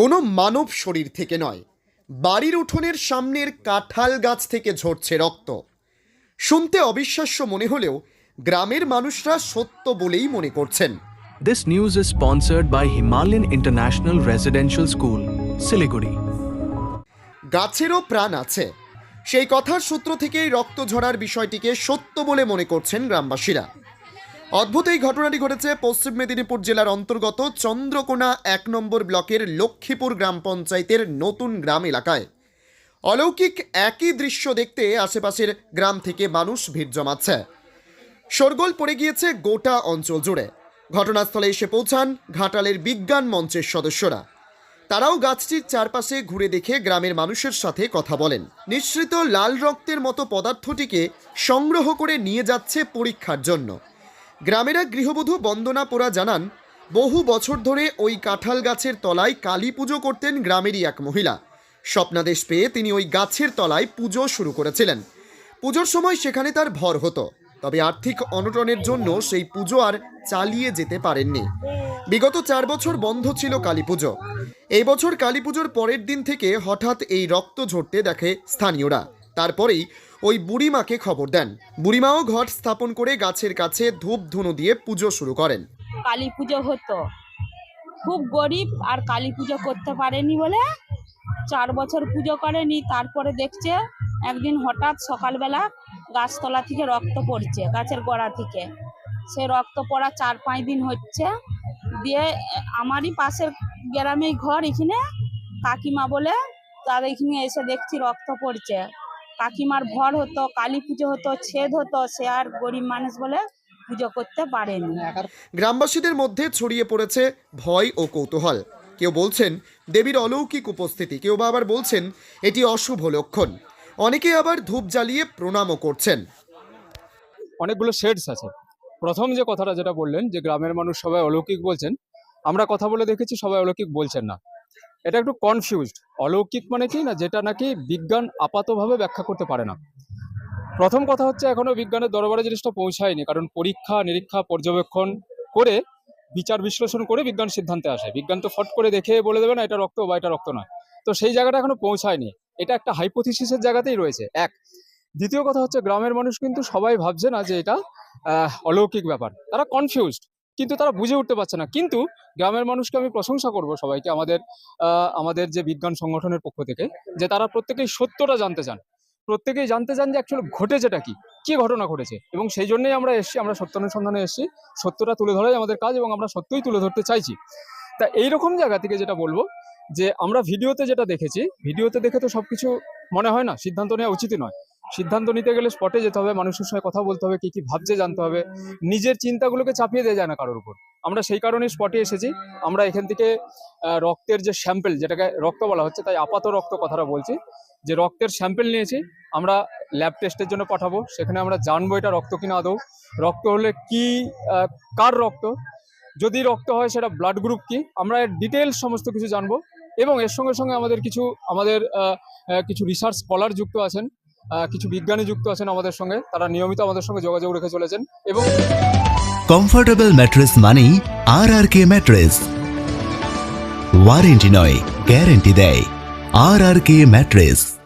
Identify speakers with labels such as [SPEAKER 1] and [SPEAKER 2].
[SPEAKER 1] কোনো মানব শরীর থেকে নয় বাড়ির উঠোনের সামনের কাঁঠাল গাছ থেকে ঝরছে রক্ত। শুনতে অবিশ্বাস্য মনে হলেও গ্রামের মানুষরা সত্য বলেই মনে করছেন।
[SPEAKER 2] This news is sponsored by Himalayan International Residential School, Siliguri.
[SPEAKER 1] গাছেরও প্রাণ আছে। সেই কথার সূত্র থেকেই রক্ত ঝরার বিষয়টিকে সত্য বলে মনে করছেন গ্রামবাসীরা। অদ্ভুত এই ঘটনাটি ঘটেছে পশ্চিম মেদিনীপুর জেলার অন্তর্গত চন্দ্রকোনা এক নম্বর ব্লকের লক্ষ্মীপুর গ্রাম পঞ্চায়েতের নতুন গ্রাম এলাকায়। অলৌকিক একই দৃশ্য দেখতে আশেপাশের গ্রাম থেকে মানুষ ভিড় জমাচ্ছে। শোরগোল পড়ে গিয়েছে গোটা অঞ্চল জুড়ে। ঘটনাস্থলে এসে পৌঁছান ঘাটালের বিজ্ঞান মঞ্চের সদস্যরা। তারাও গাছটির চারপাশে ঘুরে দেখে গ্রামের মানুষের সাথে কথা বলেন। নিঃসৃত লাল রক্তের মতো পদার্থটিকে সংগ্রহ করে নিয়ে যাচ্ছে পরীক্ষার জন্য। গ্রামের গৃহবধূ বন্দনা পোড়া জানান, বহু বছর ধরে ওই কাঁঠাল গাছের তলায় কালী পুজো করতেন গ্রামেরই এক মহিলা। স্বপ্নাদেশ পেয়ে তিনি ওই গাছের তলায় পুজো শুরু করেছিলেন। পুজোর সময় সেখানে তার ভর হতো, তবে আর্থিক অনটনের জন্য সেই পুজো আর চালিয়ে যেতে পারেননি। বিগত চার বছর বন্ধ ছিল কালী পুজো। এই বছর কালী পুজোর পরের দিন থেকে হঠাৎ এই রক্ত ঝরতে দেখে স্থানীয়রা। তারপরেই ওই বুড়িমাকে খবর দেন। বুড়িমাও ঘট স্থাপন করে গাছের কাছে ধূপ ধুনো দিয়ে পুজো শুরু করেন।
[SPEAKER 3] কালী পুজো হতো। খুব গরিব আর কালী পুজো করতে পারেনি বলে চার বছর পুজো করেনি, তারপরে দেখছে একদিন হঠাৎ সকালবেলা গাছতলা থেকে রক্ত পড়ছে, গাছের গোড়া থেকে। সে রক্ত পড়া চার পাঁচ দিন হচ্ছে। দিয়ে আমারই পাশের গ্রামেই ঘর এখানে কাকিমা বলে তার এখানে এসে দেখছি রক্ত পড়ছে। কাকিমার ভর হতো কালী পুজো হতো ছেদ হতো সে আর গরিব মানুষ বলে পুজো করতে পারেনি।
[SPEAKER 1] গ্রামবাসীদের মধ্যে ছড়িয়ে পড়েছে ভয় ও কৌতূহল। কেউ বলছেন দেবীর অলৌকিক উপস্থিতি কেউ বা আবার বলছেন এটি অশুভ লক্ষণ। অনেকে আবার ধূপ জ্বালিয়ে প্রণামও করছেন।
[SPEAKER 4] অনেকগুলো শেডস আছে। প্রথম যে কথাটা যেটা বললেন যে গ্রামের মানুষ সবাই অলৌকিক বলছেন আমরা কথা বলে দেখেছি সবাই অলৌকিক বলছেন না। এটা একটু কনফিউজড অলৌকিক মানে কি না, যেটা নাকি বিজ্ঞান আপাতভাবে ব্যাখ্যা করতে পারে না। প্রথম কথা হচ্ছে, এখনও বিজ্ঞানের দরবারে জিনিসটা পৌঁছায়নি, কারণ পরীক্ষা, নিরীক্ষা, পর্যবেক্ষণ করে বিচার বিশ্লেষণ করে বিজ্ঞান সিদ্ধান্তে আসে। বিজ্ঞান তো ফট করে দেখে বলে দেবে না, এটা রক্ত বা এটা রক্ত নয়। তো সেই জায়গাটা এখনও পৌঁছায়নি। এটা একটা হাইপোথিসিসের জায়গাতেই রয়েছে, এক। দ্বিতীয় কথা হচ্ছে, গ্রামের মানুষ কিন্তু সবাই ভাবছে না যে এটা অলৌকিক ব্যাপার। তারা কনফিউজড কিন্তু তারা বুঝে উঠতে পারছে না। কিন্তু গ্রামের মানুষকে আমি প্রশংসা করব সবাইকে, আমাদের আমাদের যে বিজ্ঞান সংগঠনের পক্ষ থেকে, যে তারা প্রত্যেকেই সত্যটা জানতে চান। প্রত্যেকেই জানতে চান যে অ্যাকচুয়ালি ঘটেছেটা কি কি ঘটনা ঘটেছে। এবং সেই জন্যই আমরা এসেছি, আমরা সত্যানুসন্ধানে এসেছি, সত্যটা তুলে ধরাই আমাদের কাজ এবং আমরা সত্যই তুলে ধরতে চাইছি। তা এইরকম জায়গা থেকে যেটা বলব, যে আমরা ভিডিওতে যেটা দেখেছি, ভিডিওতে দেখে তো সবকিছু মনে হয় না, সিদ্ধান্ত নেওয়া উচিত নয়। সিদ্ধান্ত নিতে গেলে স্পটে যেতে হবে, মানুষের সঙ্গে কথা বলতে হবে, কি কি ভাবছে জানতে হবে। নিজের চিন্তাগুলোকে চাপিয়ে দেওয়া যায় না কারোর উপর। আমরা সেই কারণে স্পটে এসেছি। আমরা এখান থেকে রক্তের যে স্যাম্পেল যেটাকে রক্ত বলা হচ্ছে, তাই আপাত রক্ত কথাটা বলছি। যে রক্তের স্যাম্পেল নিয়েছি, আমরা ল্যাব টেস্টের জন্য পাঠাবো। সেখানে আমরা জানব এটা রক্ত কিনা আদৌ। রক্ত হলে কি কার রক্ত? যদি রক্ত হয়, সেটা ব্লাড গ্রুপ কি? আমরা ডিটেলস সমস্ত কিছু জানব। এবং এর সঙ্গে সঙ্গে আমাদের কিছু আমাদের কিছু রিসার্চ স্কলার যুক্ত আছেন। কিছু বিজ্ঞানী যুক্ত আছেন আমাদের সঙ্গে। তারা নিয়মিত আমাদের সঙ্গে যোগাযোগ রেখে চলেছেন এবং
[SPEAKER 5] কমফোর্টেবল ম্যাট্রেস মানেই R R K mattress warranty নয় গ্যারেন্টি দেয়। আর আর কে ম্যাট্রেস